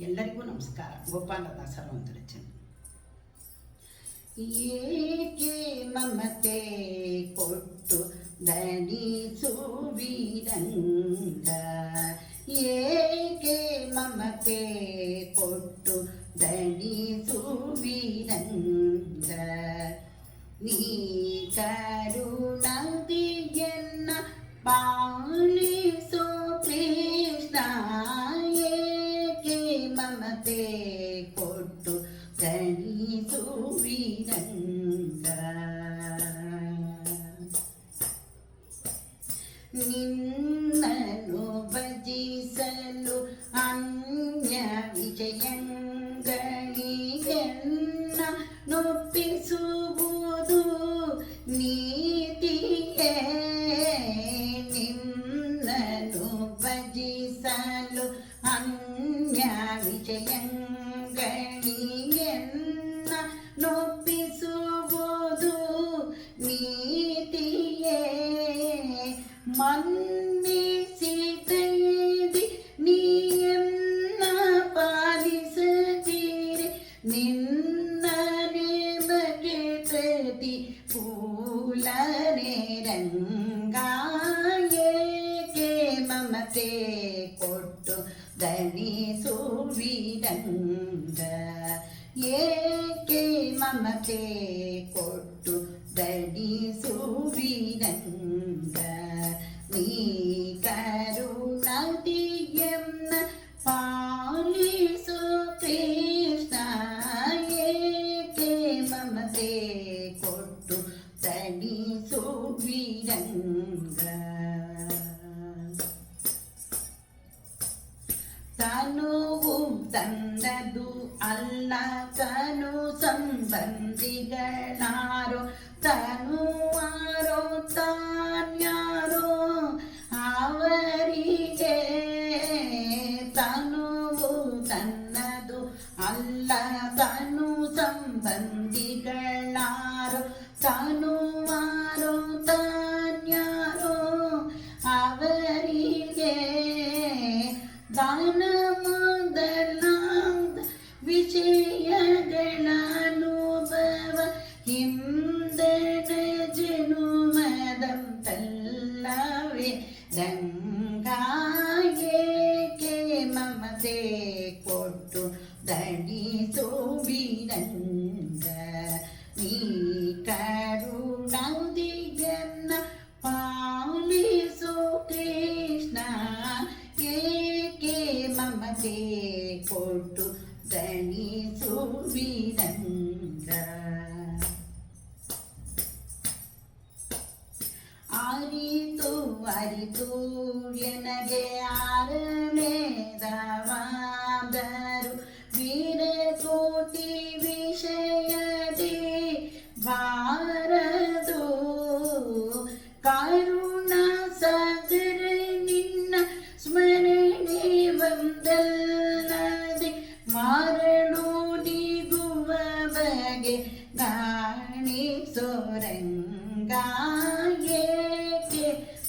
ಎಲ್ಲರಿಗೂ ನಮಸ್ಕಾರ ಗೋಪಾಲದಾಸರು ಅಂತ ರಚನೆ ಏಕೆ ಮಮತೆ ಕೊಟ್ಟು ದಣಿಸುವಿರಂಗ ಏಕೆ ಮಮತೆ ಕೊಟ್ಟು ದಣಿಸುವಿರಂಗ ನೀ ಕರುಣದಿಯನ್ನ ಪಾಲಿಸೋ 在你周围。ಪೂಲನೆ ರಂಗ ಏಕೆ ಮಮತೆ ಕೊಟ್ಟು ದಣಿಸುವಿರಂಗ ಏಕೆ ಮಮತೆ ಕೊಟ್ಟು ದಣಿಸುವಿರಂಗ ನೀ ಕರುಣದಿಯನ್ನ ಪಾಲಿಸು ತನುವು ತಂದದು ಅಲ್ಲ ತನು ಸಂಬಂಧಿಗಳಾರೋ. ತನುವಾರೋ ತಾನ್ಯಾರೋ ಅವರಿಗೆ ತನುವು ತನ್ನದು ಅಲ್ಲ ಕೊಟ್ಟು ದಣಿಸೋ ವಿರಂಗ ನೀ ಕರುಣದಿಯನ್ನ ಪಾಲಿಸೋ ಕೃಷ್ಣ ಏಕೆ ಮಮತೆ ಕೊಟ್ಟು ದಣಿಸೋ ವಿರಂಗ ಅರಿತು ಅರಿತು, ಎನಗೆ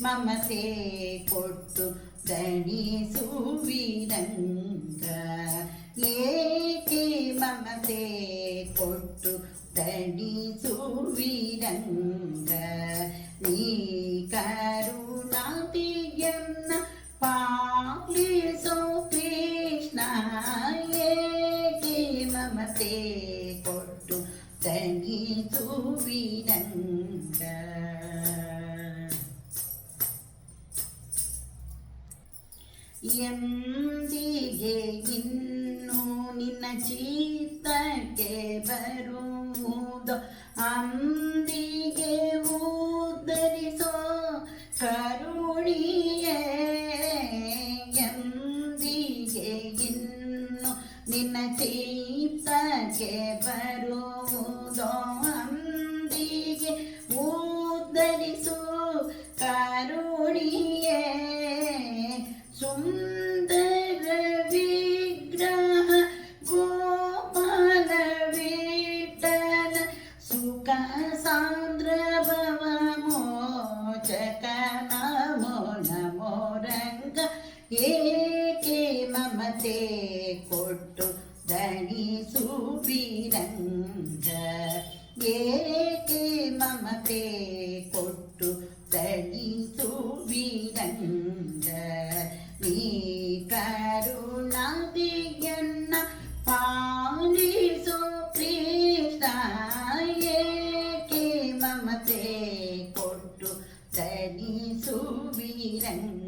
ಏಕೆ ಮಮತೆ ಕೊಟ್ಟು ದಣಿಸುವಿರಂಗ ಏಕೆ ಮಮತೆ ಕೊಟ್ಟು ದಣಿಸುವಿರಂಗ ನೀ ಕರುಣಾತಿಯನ್ನ ಪಾಲಿಸೋ ಕೃಷ್ಣ ಏಕೆ ಮಮತೆ ಕೊಟ್ಟು ದಣಿಸುವಿರಂಗ ಎಂದಿಗೆ ಇನ್ನು ನಿನ್ನ ಚಿತ್ತಕ್ಕೆ ಬರುವುದು ಅಂದಿಗೆ ಉದ್ಧರಿಸೋ ಕರುಣಿಯೇ ಎಂದಿಗೆ ಇನ್ನು ನಿನ್ನ ಚಿತ್ತಕ್ಕೆ ಬರುವುದೋ సాంద్ర భవమోచక నమో నమో రంగ ఏకే మమతే కొట్టు ధని సుబిరంగ ఏకే మమతే కొట్టు ధని సుబిరంగ Amen.